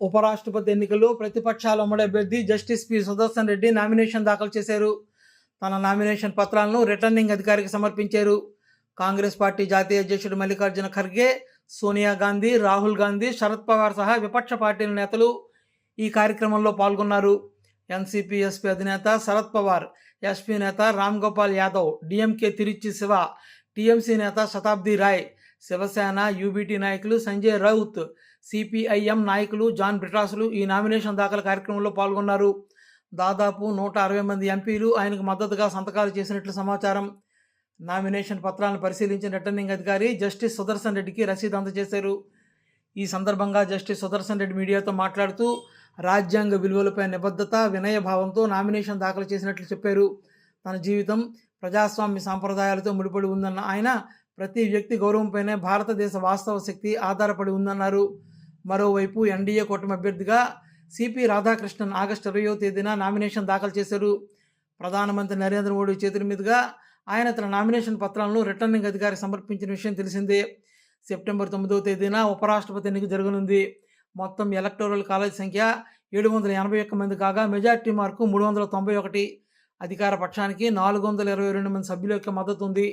ఉపరాష్ట్రపతి ఎన్నికల్లో ప్రతిపక్షాల ఉమ్మడి అభ్యర్థి justice P Sudarshan Reddy nomination దాఖలు చేశారు. తన నామినేషన్ పత్రాలను రిటర్నింగ్ అధికారికి సమర్పించారు. కాంగ్రెస్ పార్టీ జాతీయ అధ్యక్షుడు మల్లికార్జున ఖర్గే సోనియా గాంధీ రాహుల్ గాంధీ శరద్ పవార్ సహా విపక్ష పార్టీల నేతలు ఈ కార్యక్రమంలో పాల్గొన్నారు. ఎన్సీపీ ఎస్పీ అధినేత శరద్ పవార్ ఎస్పీ నేత రామ్ గోపాల్ యాదవ్ డిఎంకే తిరుచి శివ టీఎంసీ నేత శతాబ్ది రాయ్ శివసేన యూబీటీ నాయకులు సంజయ్ రౌత్ సిపిఐఎం నాయకులు జాన్ బ్రిటాసులు ఈ నామినేషన్ దాఖలు కార్యక్రమంలో పాల్గొన్నారు. దాదాపు నూట అరవై మంది ఎంపీలు ఆయనకు మద్దతుగా సంతకాలు చేసినట్లు సమాచారం. నామినేషన్ పత్రాలను పరిశీలించిన రిటర్నింగ్ అధికారి జస్టిస్ సుదర్శన్ రెడ్డికి రసీదు అందజేశారు. ఈ సందర్భంగా జస్టిస్ సుదర్శన్ రెడ్డి మీడియాతో మాట్లాడుతూ రాజ్యాంగ విలువలపై నిబద్ధత వినయభావంతో నామినేషన్ దాఖలు చేసినట్లు చెప్పారు. తన జీవితం ప్రజాస్వామ్య సాంప్రదాయాలతో ముడిపడి ఉందన్న ఆయన ప్రతి వ్యక్తి గౌరవంపైనే భారతదేశ వాస్తవ శక్తి ఆధారపడి ఉందన్నారు. మరోవైపు ఎన్డీఏ కూటమి అభ్యర్థిగా సిపి రాధాకృష్ణన్ ఆగస్టు ఇరవయో తేదీన నామినేషన్ దాఖలు చేశారు. ప్రధానమంత్రి నరేంద్ర మోడీ చేతుల మీదుగా ఆయన తన నామినేషన్ పత్రాలను రిటర్నింగ్ అధికారి సమర్పించిన విషయం తెలిసిందే. సెప్టెంబర్ తొమ్మిదవ తేదీన ఉపరాష్ట్రపతి ఎన్నిక జరగనుంది. మొత్తం ఎలక్టోరల్ కాలేజ్ సంఖ్య ఏడు వందల ఎనభై ఒక్క మంది కాగా మెజార్టీ మార్కు మూడు వందల తొంభై ఒకటి. అధికార పక్షానికి నాలుగు వందల ఇరవై రెండు మంది సభ్యుల యొక్క మద్దతు ఉంది.